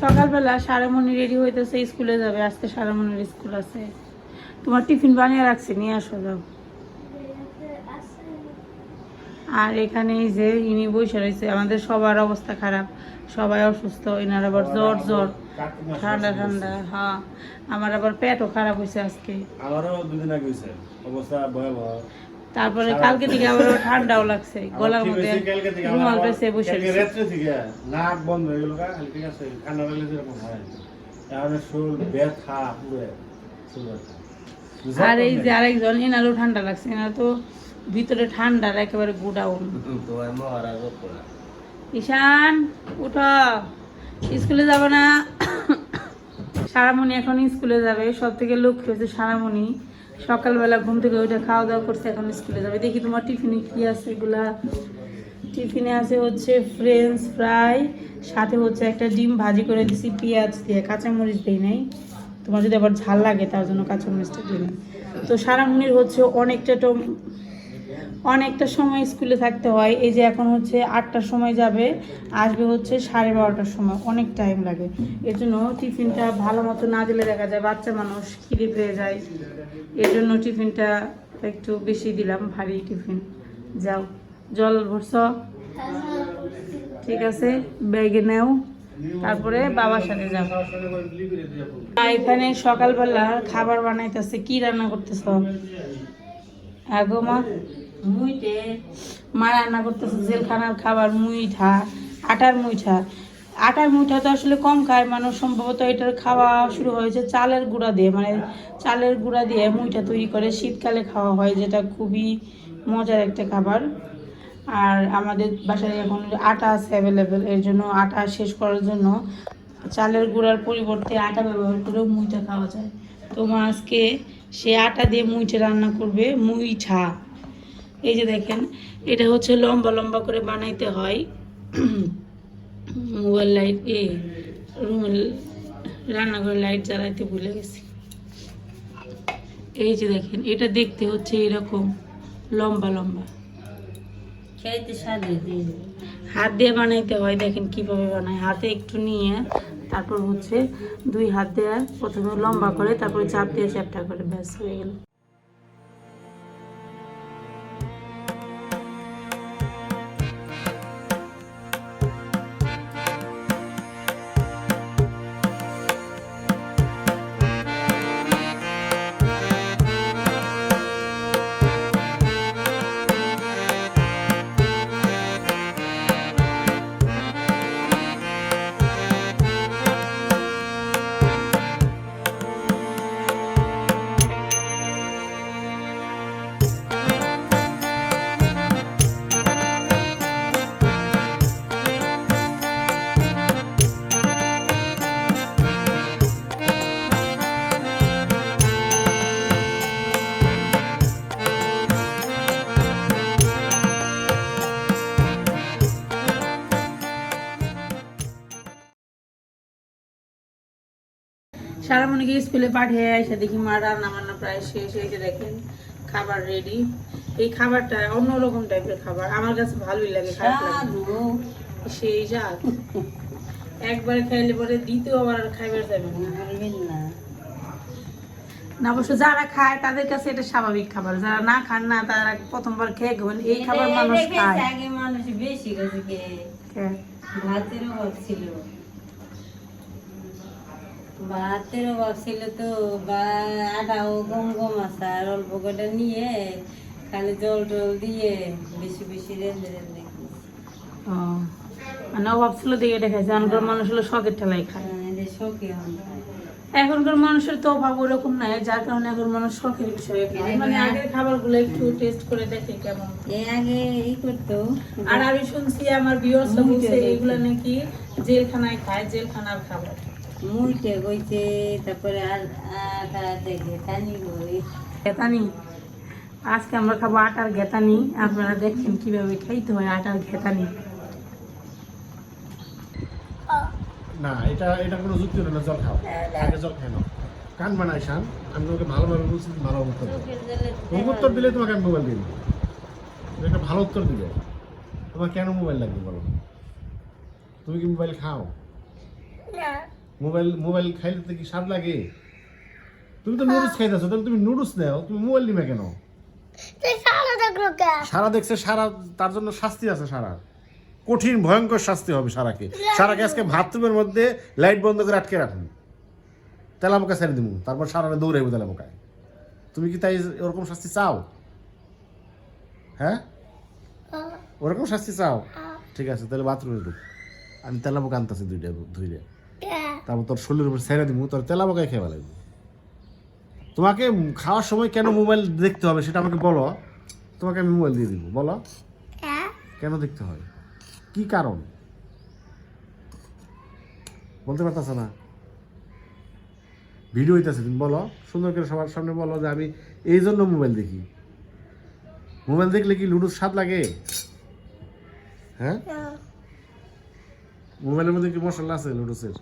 সকালবেলা সারামণি রেডি হইতেছে স্কুলে যাবে। আজকে সারামণির স্কুল আছে। তোমার টিফিন বানিয়ে রাখছি নিয়ে আসো যাও। আর এখানে এই যে ইনি বসে রয়েছে আমাদের সবার অবস্থা খারাপ। সবাই অসুস্থ এনার আবার জ্বর জ্বর। ঠান্ডা ঠান্ডা হ্যাঁ। আমার আবার পেটও খারাপ হয়েছে আজকে। আমারও দুদিন আগে হয়েছে অবস্থা ভয়াবহ। তারপরে কালকে থেকে আবার ঠান্ডাও লাগছে গলার মধ্যে হয়েছে কালকে থেকে, আমার রুমাল পেঁচে বসে রাত্রে থেকে নাক বন্ধ হয়ে গেল খালি ঠিক আছে ঠান্ডা লাগলে যেরকম হয়। এখন শরীর ব্যথা পুরো আর এই যে আরেকজন এনারও ঠান্ডা লাগছে এনার তো ভিতরে ঠান্ডার একেবারে গুডাউন। ঈশান উঠো। স্কুলে যাব না। সারামণি এখন স্কুলে যাবে সব থেকে লক্ষ্য হচ্ছে সারামণি। সকালবেলা ঘুম থেকে ওইটা খাওয়া দাওয়া করছে, এখন স্কুলে যাবে। দেখি তোমার টিফিনে কি আছে এগুলা। টিফিনে আছে হচ্ছে ফ্রেঞ্চ ফ্রাই সাথে হচ্ছে একটা ডিম ভাজি করে দিছি, পেঁয়াজ দিয়ে। কাঁচামরিচ দিই নাই। তোমার যদি আবার ঝাল লাগে, তার জন্য কাঁচামরিচটা দিই না তো মুনির হচ্ছে অনেকটা অনেকটা সময় স্কুলে থাকতে হয়। এই যে এখন হচ্ছে আটটার সময় যাবে, আসবে হচ্ছে সাড়ে বারোটার সময়। অনেক টাইম লাগে। এর জন্য টিফিনটা ভালো মতো না দিলে দেখা যায় বাচ্চা মানুষ খিদে পেয়ে যায়। এর জন্য টিফিনটা একটু বেশি দিলাম, ভারী টিফিন। যাও, জল ভরছ? ঠিক আছে, ব্যাগে নেও। তারপরে বাবার সাথে যাও। এখানে সকালবেলা খাবার বানাইতেছে। কি রান্না করতেছ? আগো মা। মুইটে মা রান্না করতেছে, জেলখানার খাবার মুইঠা, আটার মুইঠা। আটার মুইঠা তো আসলে কম খায় মানুষ, সম্ভবত এটার খাওয়া শুরু হয়েছে চালের গুঁড়া দিয়ে মানে চালের গুঁড়া দিয়ে মুইঠা তৈরি করে। শীতকালে খাওয়া হয় যেটা খুবই মজার একটা খাবার। আর আমাদের বাসায় এখন আটা আছে অ্যাভেলেবেল এর জন্য আটা শেষ করার জন্য চালের গুঁড়ার পরিবর্তে আটা ব্যবহার করেও মুইটা খাওয়া যায়। তো আজকে সে আটা দিয়ে মুইটা রান্না করবে, মুইঠা। এই যে দেখেন এটা হচ্ছে লম্বা লম্বা করে বানাইতে হয়। মোবাইল লাইট এ রুমের রান্নাঘরের লাইট জ্বালাইতে ভুলে গেছি। এই যে দেখেন এটা দেখতে হচ্ছে এরকম লম্বা লম্বা। হাত দিয়ে বানাইতে হয় দেখেন কীভাবে বানায়। হাতে একটু নিয়ে তারপর হচ্ছে দুই হাত দিয়ে প্রথমে লম্বা করে তারপরে চাপ দিয়ে চ্যাপটা করে ব্যাস হয়ে গেল। সারামণিকে স্কুলে পাঠিয়ে এসে দেখি মা রান্না বান্না প্রায় শেষ হয়েছে দেখেন খাবার রেডি এই খাবারটা অন্যরকম টাইপের খাবার আমার কাছে ভালোই লাগে সেই স্বাদ। একবারে খাইলে পরে দ্বিতীয়বার আর খাইবার যাবে না। না। অবশ্য যারা খায় তাদের কাছে এটা স্বাভাবিক খাবার। যারা না খান না তারা প্রথমবার খেয়ে গেবেন এই খাবার মানুষ খায়। আগে মানুষ বেশি গেছে খেয়ে। ভাতের অভাব ছিল। ভাতের অভাব ছিল তো বা আটাও গম গম আছে আর অল্প কটা নিয়ে খালি জল টল দিয়ে বেশি বেশি রেঁধে রেঁধে মানে অভাব ছিল দেখে এটা খাইছে। এখনকার মানুষ হলো শখের ঠেলাই খায়। এদের এখনকার মানুষের তো অভাব ওরকম নাই যার কারণে এখন মানুষ শখের বিষয়ে খায় মানে আগের খাবারগুলো একটু টেস্ট করে দেখে কেমন। এ আগে ই করতো। আর আমি শুনছি আমার বিয়র্স বলছে এগুলো নাকি জেলখানায় খায় জেলখানার খাবার। মুইটে গইছে তারপরে আর আটা থেকে গই ঘেতানি আজকে আমরা খাব আটার ঘেতানি আপনারা দেখছেন কীভাবে খাইতে হয় আটার ঘেতানি না এটা এটা কোনো যুক্তি হলো না জল খাও। আগে জল খাই নাও। কান বানাই শান। আমি তোমাকে ভালোভাবে বলছি ভালো উত্তর তুমি উত্তর দিলে তোমাকে আমি মোবাইল দিই তুমি একটা ভালো উত্তর দিবে তোমার কেন মোবাইল লাগবে বলো? তুমি কি মোবাইল খাও? মোবাইল মোবাইল খাইলে কি স্বাদ লাগে? তুমি তো নুডলস খাইতেছো তাহলে তুমি নুডলস নাও তুমি মোবাইল নিবে কেন? সারা দেখছে সারা তার জন্য শাস্তি আছে সারা কঠিন ভয়ঙ্কর শাস্তি হবে সারাকে। সারাকে আজকে বাথরুমের মধ্যে লাইট বন্ধ করে আটকে রাখুন। তেলাপোকা ছেড়ে দিব তারপর সারারে দৌড়াইব তেলাপোকায় তুমি কি তাই ওরকম শাস্তি চাও? হ্যাঁ? ওরকম শাস্তি চাও? ঠিক আছে তাহলে বাথরুমে ঢুক। আমি তেলাপোকা আনতেছি দুইটা ধুইরে তারপর তোর শরীরের উপর ছেড়ে দিব তোর তেলাপোকায় খেয়ে লাগবে তোমাকে খাওয়ার সময় কেন মোবাইল দেখতে হবে সেটা আমাকে বলো। তোমাকে আমি মোবাইল দিয়ে দিব বলো। কেন দেখতে হয়? কি কারণ? বলতে পারতেছ না? ভিডিও হইতেছে তুমি বলো। সুন্দর করে সবার সামনে বলো যে আমি এই জন্য মোবাইল দেখি। মোবাইল দেখলে কি লুডোর স্বাদ লাগে? হ্যাঁ? মোবাইলের মধ্যে কি মশলা আছে লুডোসের?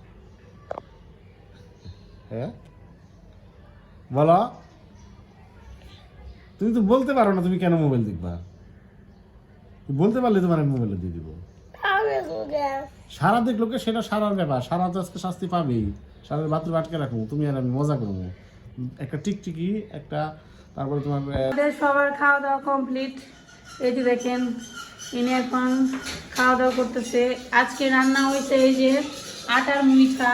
হ্যাঁ? বলো? তুমি তো বলতে পারো না তুমি কেন মোবাইল দেখবা? বলতে পারলে তোমার আমি মোবাইলে দিয়ে দিব। সারা দেখল কে সেটা সারার ব্যাপার। সারা তো আজকে শাস্তি পাবেই। সারার বাথরুম আটকে রাখব। তুমি আর আমি মজা করব। একটা টিকটিকি একটা তারপরে তোমার সবার খাওয়া দাওয়া কমপ্লিট এই যে দেখেন ইনি এখন খাওয়া দাওয়া করতেছে। আজকে রান্না হয়েছে এই যে আটার মুইঠা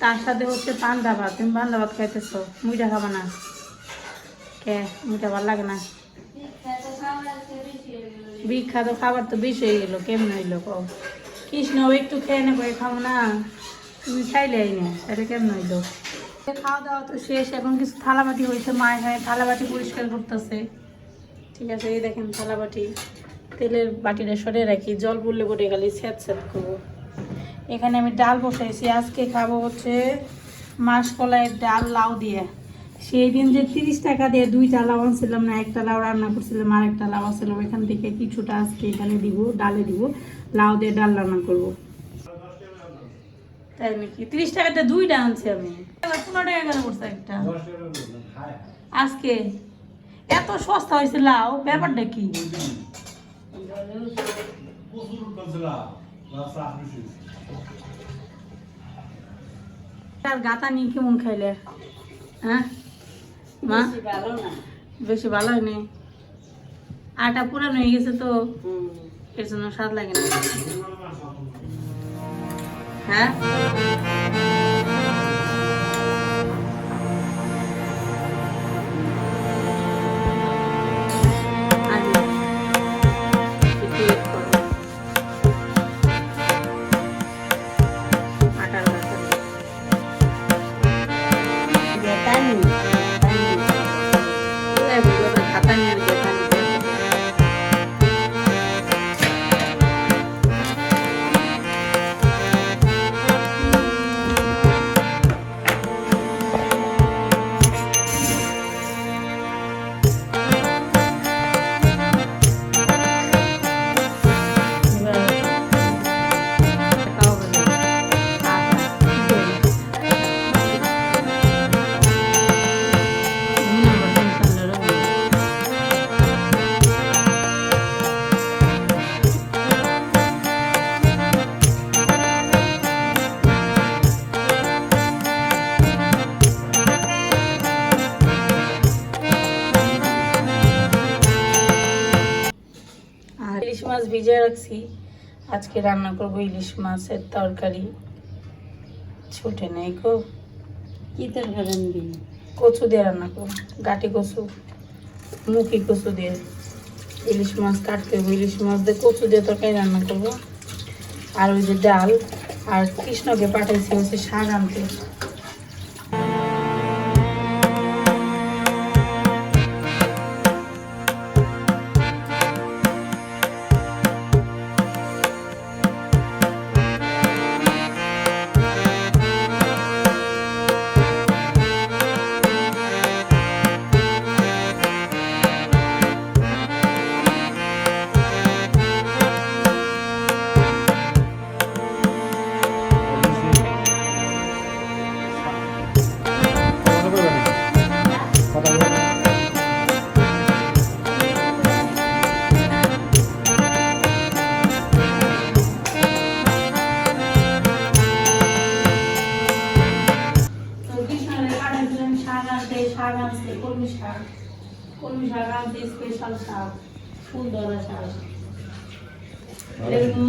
তার সাথে হচ্ছে পান্তা ভাত। তুমি পান্তা ভাত খাইতেছো মুইটা খাবা না। কে? মুইঠা ভালো লাগে না। বিখ্যাত খাবার তো বেশি হয়ে গেলো, কেমন হইল কও? কৃষ্ণ একটু খেয়ে নেব খাব না। তুমি খাইলেই না, এটা কেমন হইল? খাওয়া দাওয়া তো শেষ, এখন কিছু থালাবাটি হয়েছে মায়ের হয়ে থালাবাটি পরিষ্কার করতেছে। ঠিক আছে, এই দেখেন থালাবাটি। তেলের বাটিটা সরে রাখি, জল পড়লে পরে গেলে স্যাঁত স্যাঁত করব। এখানে আমি ডাল বসাইছি আজকে খাব হচ্ছে মাসকলাইয়ের ডাল লাউ দিয়ে সেই দিন যে তিরিশ টাকা দিয়ে দুইটা লাউ আনছিলাম না একটা লাউ রান্না করছিলাম আর একটা লাউ ছিল ওইখান থেকে কিছুটা আজকে এখানে দিব ডালে দিব লাউ দিয়ে ডাল রান্না করব তাই তিরিশ আনছি আমি পনেরো টাকা একটা আজকে এত সস্তা হয়েছে লাউ ব্যাপারটা কি আর গাতা নিয়ে কেমন খাইলে? হ্যাঁ? মা? বেশি ভালো না। বেশি ভালো হয়নি? আটা পুরানো হয়ে গেছে তো? এর জন্য স্বাদ লাগে না। হ্যাঁ? রাখছি। আজকে রান্না করব ইলিশ মাছের তরকারি। ছুটে নেই গো। কি তরকারি আনবি? কচু দিয়ে রান্না করব। গাটি কচু মুখি কচু দিয়ে। ইলিশ মাছ কাটতে হবে ইলিশ মাছ দিয়ে কচু দিয়ে তরকারি রান্না করব। আর ওই যে ডাল আর কৃষ্ণকে পাঠাইছি হচ্ছে শাক আনতে। আনছে কলমি শাক কলমি শাক আনছে স্পেশাল শাক ফুল ধরা শাক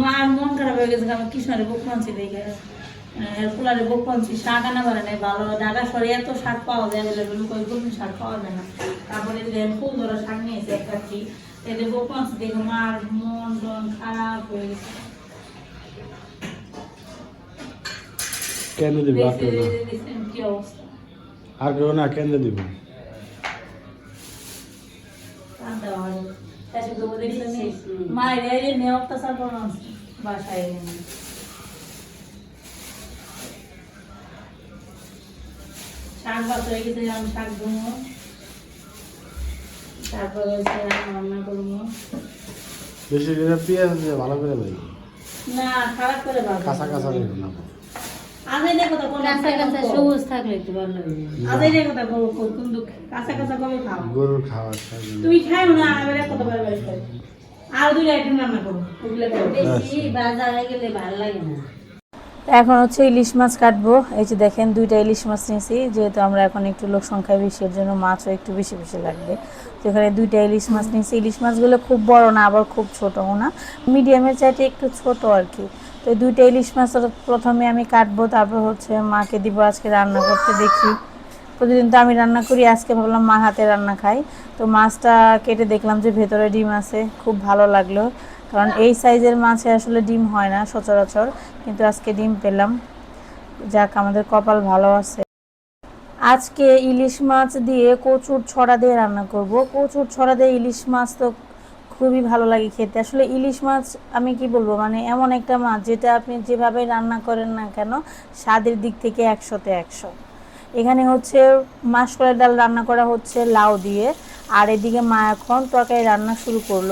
মার মন খারাপ হয়ে গেছে আমার কৃষ্ণারে বুক পাঞ্চি দেখে কুলারে বুক পাঞ্চি শাক আনা পারে নাই ভালো ঢাকা শহরে এত শাক পাওয়া যায় অ্যাভেলেবেল কই কলমি শাক পাওয়া যায় না তারপরে যে ফুল ধরা শাক নিয়েছে এক কাঠি এদের বুক পাঞ্চি দেখে মার মন টন খারাপ হয়ে গেছে কেন দিবি কি অবস্থা আর কেউ না কেন দিবি শাক হয়ে গেছে আমি শাক তারপরে রান্না করব। বেশি করে পেঁয়াজ ভালো করে না খারাপ করে কাঁচা কাঁচা না আজই কথা কোন কাঁচা কাঁচা সবুজ থাকলে একটু ভালো লাগে। আজই কথা বলো কিন্তু কাঁচা কাঁচা কবে খাও গরুর খাওয়ার তুমি খাও না আবার কথা বারবার খাও আর দুই আইটেম রান্না করো ওগুলো বেশি বাজারে গেলে ভালো লাগে না। এখন হচ্ছে ইলিশ মাছ কাটবো। এই যে দেখেন দুইটা ইলিশ মাছ নিয়েছি। যেহেতু আমরা এখন একটু লোক সংখ্যা বেশি এর জন্য মাছও একটু বেশি বেশি লাগবে। তো এখানে দুইটা ইলিশ মাছ নিয়েছি। ইলিশ মাছগুলো খুব বড় না আবার খুব ছোটও না। মিডিয়ামের চাইতে একটু ছোট আর কি। তো দুইটা ইলিশ মাছ প্রথমে আমি কাটবো, তারপর হচ্ছে মাকে দিব, আজকে রান্না করতে দেখি। প্রতিদিন তো আমি রান্না করি, আজকে ভাবলাম মা হাতে রান্না খাই। তো মাছটা কেটে দেখলাম যে ভেতরে ডিম আছে, খুব ভালো লাগল। কারণ এই সাইজের মাছে আসলে ডিম হয় না সচরাচর, কিন্তু আজকে ডিম পেলাম। যাক, আমাদের কপাল ভালো আছে। আজকে ইলিশ মাছ দিয়ে কচুর ছড়া দিয়ে রান্না করব। কচুর ছড়া দিয়ে ইলিশ মাছ তো খুবই ভালো লাগে খেতে। আসলে ইলিশ মাছ আমি কি বলব মানে এমন একটা মাছ যেটা আপনি যেভাবে রান্না করেন না কেন, স্বাদের দিক থেকে একশোতে একশো। এখানে হচ্ছে মাসকলাই ডাল রান্না করা হচ্ছে লাউ দিয়ে, আর এদিকে মা এখন তরকারি রান্না শুরু করল।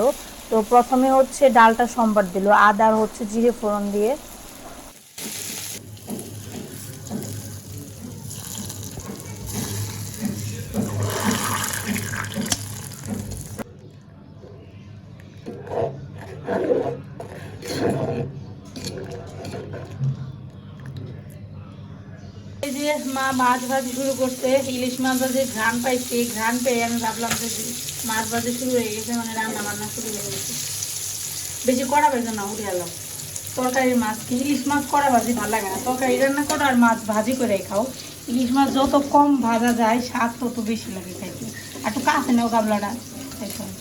তো প্রথমে হচ্ছে ডালটা সম্বার দিল, আদা হচ্ছে জিরে ফোড়ন দিয়ে এই যে মা মাছ ভাজি শুরু করতে, ইলিশ মাছ ভাজি ঘ্রাণ পাইছি, ঘ্রাণ পেয়ে আমি ভাবলাম যে মাছ ভাজি শুরু হয়ে গেছে মানে রান্না বান্না শুরু হয়ে গেছে। বেশি কড়া ভেজে না, উঠে এলাম তরকারির মাছ কি? ইলিশ মাছ কড়া ভাজি ভালো লাগে না। তরকারি রান্না করো আর মাছ ভাজি করে খাও। ইলিশ মাছ যত কম ভাজা যায়, স্বাদ তত বেশি লাগে খাইতে। আর একটু কাছে নেও গাবলাটা খাইতে হয়।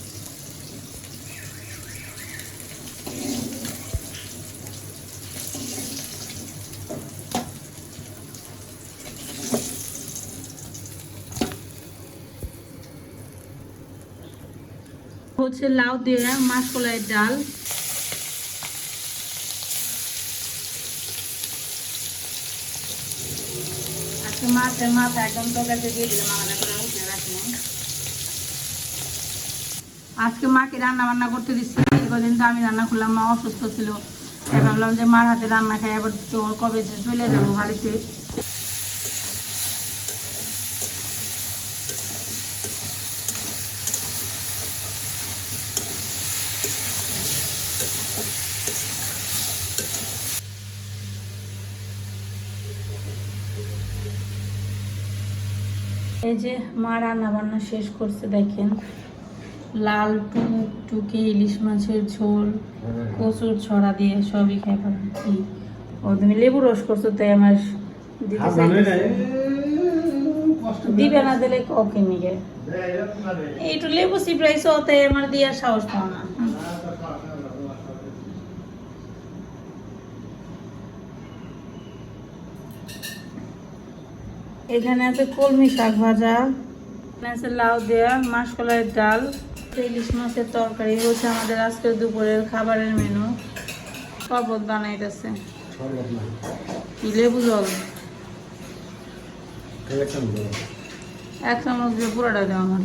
হচ্ছে লাউ দিয়ে মাসকলাইয়ের ডাল। আজকে মাকে রান্না বান্না করতে দিচ্ছি কদিন তো আমি রান্না করলাম, মা অসুস্থ ছিল। ভাবলাম যে মার হাতে রান্না খাই, আবার কবে চলে যাব বাড়িতে। এই যে মা রান্না বান্না শেষ করছে দেখেন। লাল টুক টুকে ইলিশ মাছের ঝোল কচুর ছড়া দিয়ে সবই খাই কি ও তুমি লেবু রস করছ তাই আমার দিবে না দিলে ওকে নিয়ে একটু লেবু চিপড়াইছো তাই আমার দিয়ার সাহস পাও না। এখানে আছে কলমি শাক ভাজা। এখানে আছে লাউ দেওয়া মাসকলাইয়ের ডাল ইলিশ মাছের তরকারি হচ্ছে আমাদের আজকের দুপুরের খাবারের মেনু। শরবত বানাইতেছে। শরবত না কি লেবু জল? এক চামচ দিয়ে। পুরোটা দেওয়া আমার